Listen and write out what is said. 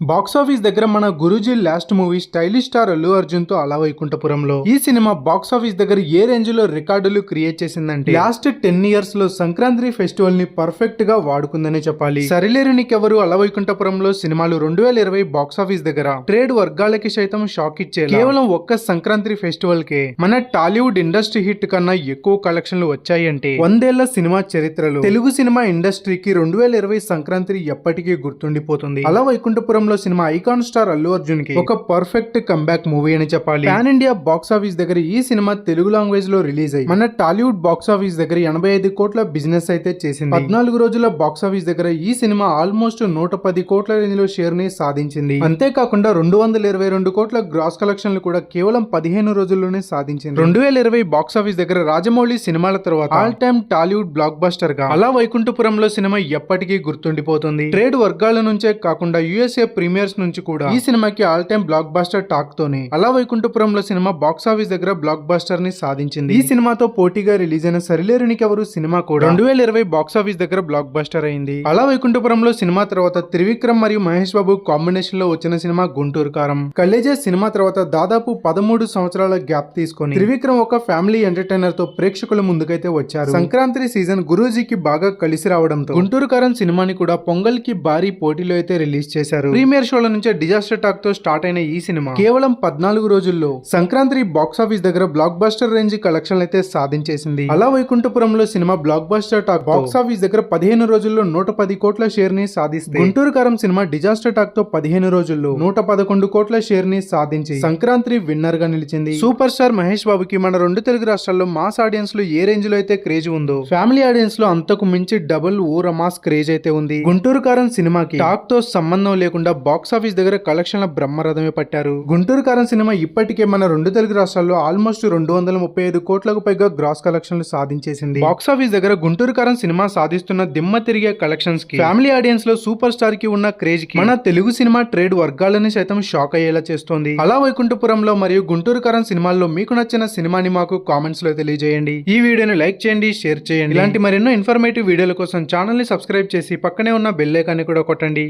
Box office దగ్గర మన Guruji last movie stylish star Allu అర్జున్తో అలా వైకుంఠపురంలో. ఈ సినిమా బాక్సాఫీస్ దగ్గర ఏ రేంజ్లో రికార్డులు క్రియేట్ చేసిందంటే లాస్ట్ టెన్ ఇయర్స్లో సంక్రాంతి ఫెస్టివల్ని పర్ఫెక్ట్గా వాడుకుందనే చెప్పాలి. సరిలేరు నీకెవరు అలా వైకుంఠపురంలో సినిమాలు రెండు వేల ఇరవై బాక్సాఫీస్ దగ్గర. ట్రేడ్ వర్గాలకి సైతం షాక్ ఇచ్చే కేవలం ఒక్క సంక్రాంతి ఫెస్టివల్ కే మన టాలీవుడ్ ఇండస్ట్రీ హిట్ కన్నా ఎక్కువ కలెక్షన్లు వచ్చాయంటే వందేళ్ళ సినిమా చరిత్రలో. తెలుగు సినిమా ఇండస్ట్రీకి రెండు వేల ఇరవై సంక్రాంతి ఎప్పటికీ గుర్తుండిపోతుంది. అలా వైకుంఠపురంలో సినిమా ఐకాన్ స్టార్ అల్లు అర్జున్కి ఒక పర్ఫెక్ట్ కంబ్యాక్ మూవీ అని చెప్పాలి. పాన్ ఇండియా బాక్స్ ఆఫీస్ దగ్గర ఈ సినిమా తెలుగు లాంగ్వేజ్లో రిలీజ్ అయ్యి మన టాలీవుడ్ బాక్స్ ఆఫీస్ దగ్గర ఎనభై ఐదు కోట్ల బిజినెస్ అయితే చేసింది. పద్నాలుగు రోజుల బాక్స్ ఆఫీస్ దగ్గర ఈ సినిమా ఆల్మోస్ట్ నూట పది కోట్ల రేంజ్లో షేర్ని సాధించింది. అంతేకాకుండా రెండు వందల ఇరవై రెండు కోట్ల గ్రాస్ కలెక్షన్లు కూడా కేవలం పదిహేను రోజుల్లోనే సాధించింది. రెండు వేల ఇరవై బాక్స్ ఆఫీస్ దగ్గర రాజమౌళి సినిమాల తర్వాత ఆల్ టైమ్ టాలీవుడ్ బ్లాక్ బస్టర్గా అలా వైకుంఠపురంలో సినిమా ఎప్పటికీ గుర్తుండిపోతుంది. ట్రేడ్ వర్గాల నుంచే కాకుండా యుఎస్ఏ ప్రీమియర్స్ నుంచి కూడా ఈ సినిమాకి all time blockbuster talk తోనే అలా వైకుంఠపురంలో సినిమా బాక్స్ ఆఫీస్ దగ్గర బ్లాక్ బస్టర్ని సాధించింది. ఈ సినిమాతో పోటీగా రిలీజ్ అయిన సరిలేరునికి ఎవరు సినిమా కూడా రెండు వేల ఇరవై బాక్స్ ఆఫీస్ దగ్గర బ్లాక్ బస్టర్ అయింది. అలా వైకుంఠపురంలో సినిమా తర్వాత త్రివిక్రమ్ మరియు మహేష్ బాబు కాంబినేషన్లో వచ్చిన సినిమా గుంటూరు కారం. కలేజే సినిమా తర్వాత దాదాపు పదమూడు సంవత్సరాల గ్యాప్ తీసుకొని త్రివిక్రమ్ ఒక ఫ్యామిలీ ఎంటర్టైనర్తో ప్రేక్షకుల ముందుకైతే వచ్చారు. సంక్రాంతి సీజన్ గురూజీకి బాగా కలిసి రావడంతో గుంటూరు కారం సినిమాని కూడా పొంగల్కి భారీ పోటీలో అయితే రిలీజ్ చేశారు. ప్రీమియర్ షోల నుంచే డిజాస్టర్ టాక్తో స్టార్ట్ అయిన ఈ సినిమా కేవలం పద్నాలుగు రోజుల్లో సంక్రాంతి బాక్స్ ఆఫీస్ దగ్గర బ్లాక్ బస్టర్ రేంజ్ కలెక్షన్లు అయితే సాధించేసింది. అలా వైకుంఠపురంలో cinema blockbuster talk box office దగ్గర పదిహేను రోజుల్లో నూట పది కోట్ల షేర్ని సాధిస్తుంది గుంటూరు కారం సినిమా డిజాస్టర్ టాక్తో పదిహేను రోజుల్లో నూట పదకొండు కోట్ల షేర్ని సాధించి సంక్రాంతి విన్నర్గా నిలిచింది. సూపర్ స్టార్ మహేష్ బాబుకి మన రెండు తెలుగు రాష్ట్రాల్లో మాస్ ఆడియన్స్లో ఏ రేంజ్లో అయితే క్రేజ్ ఉందో ఫ్యామిలీ ఆడియన్స్లో అంతకు మించి డబుల్ ఊర మాస్ క్రేజ్ అయితే ఉంది. గుంటూరు కారం సినిమాకి టాక్తో సంబంధం లేకుండా బాక్స్ ఆఫీస్ దగ్గర కలెక్షన్ల బ్రహ్మరథమే పట్టారు. గుంటూరు కారం సినిమా ఇప్పటికే మన రెండు తెలుగు రాష్ట్రాల్లో ఆల్మోస్ట్ రెండు వందల ముప్పై ఐదు కోట్లకు పైగా గ్రాస్ కలెక్షన్లు సాధించేసింది. బాక్స్ ఆఫీస్ దగ్గర గుంటూరు కారం సినిమా సాధిస్తున్న దిమ్మ తిరిగే కలెక్షన్స్కి ఫ్యామిలీ ఆడియన్స్లో సూపర్ స్టార్కి ఉన్న క్రేజ్కి మన తెలుగు సినిమా ట్రేడ్ వర్గాలని సైతం షాక్ అయ్యేలా చేస్తోంది. అలా వైకుంఠపురంలో మరియు గుంటూరు కారం సినిమాల్లో మీకు నచ్చిన సినిమాని మాకు కామెంట్స్లో తెలియజేయండి. ఈ వీడియోని లైక్ చేయండి షేర్ చేయండి. ఇలాంటి మరెన్నో ఇన్ఫర్మేటివ్ వీడియోల కోసం ఛానల్ని సబ్స్క్రైబ్ చేసి పక్కనే ఉన్న బెల్ ఐకాన్ని కూడా కొట్టండి.